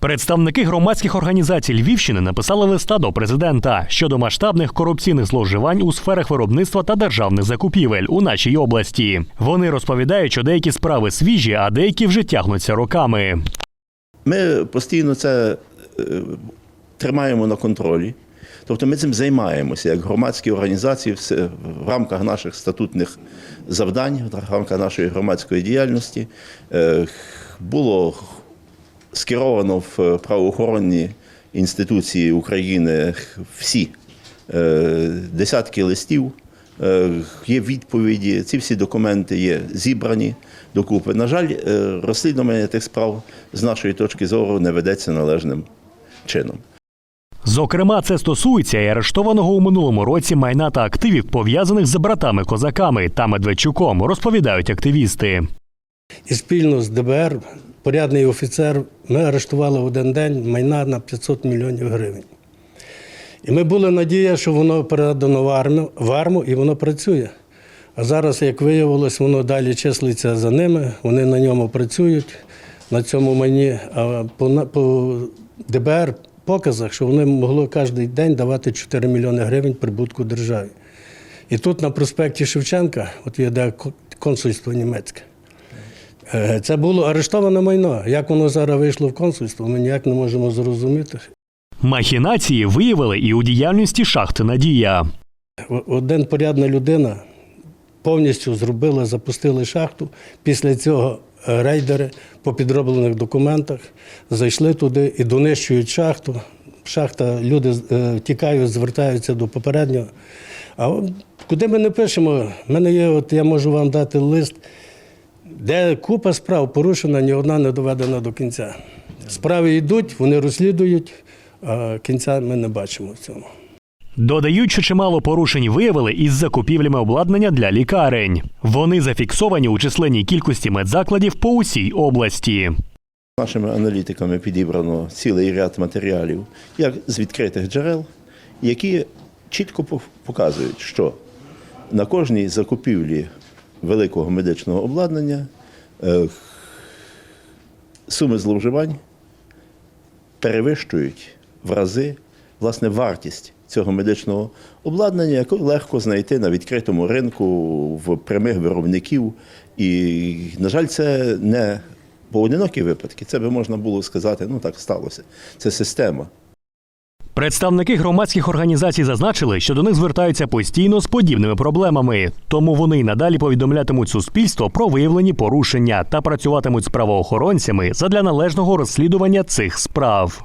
Представники громадських організацій Львівщини написали листа до президента щодо масштабних корупційних зловживань у сферах виробництва та державних закупівель у нашій області. Вони розповідають, що деякі справи свіжі, а деякі вже тягнуться роками. Ми постійно це е, тримаємо на контролі. Тобто ми цим займаємося як громадські організації в рамках наших статутних завдань, в рамках нашої громадської діяльності. Е, Було скеровано в правоохоронні інституції України всі е, десятки листів. Е, Є відповіді, ці всі документи є зібрані докупи. На жаль, е, розслідування тих справ з нашої точки зору не ведеться належним чином. Зокрема, це стосується і арештованого у минулому році майна та активів, пов'язаних з братами козаками та Медведчуком, розповідають активісти. І спільно з ДБР, порядний офіцер, ми арештували в один день майна на 500 мільйонів гривень. І ми були надія, що воно передано в армію, в арму і воно працює. А зараз, як виявилось, воно далі числиться за ними, вони на ньому працюють, на цьому майні. А по, по ДБР показах, що вони могли кожен день давати 4 мільйони гривень прибутку державі. І тут на проспекті Шевченка, от є де консульство німецьке. Е, Це було арештоване майно. Як воно зараз вийшло в консульство, ми ніяк не можемо зрозуміти. Махінації виявили і у діяльності шахти Надія. Один порядна людина повністю зробила, запустили шахту. Після цього е, рейдери по підроблених документах зайшли туди і донищують шахту. Шахта, люди е, тікають, звертаються до попереднього. А куди ми не пишемо, в мене є, от я можу вам дати лист, де купа справ порушена, ні одна не доведена до кінця. Справи йдуть, вони розслідують, а кінця ми не бачимо в цьому. Додають, що чимало порушень виявили із закупівлями обладнання для лікарень. Вони зафіксовані у численній кількості медзакладів по усій області. Нашими аналітиками підібрано цілий ряд матеріалів, як з відкритих джерел, які чітко показують, що на кожній закупівлі великого медичного обладнання е, суми зловживань перевищують в рази власне вартість цього медичного обладнання, яке легко знайти на відкритому ринку в прямих виробників. І, на жаль, це не поодинокі випадки. Це би можна було сказати, ну так сталося. Це система. Представники громадських організацій зазначили, що до них звертаються постійно з подібними проблемами, тому вони й надалі повідомлятимуть суспільство про виявлені порушення та працюватимуть з правоохоронцями задля належного розслідування цих справ.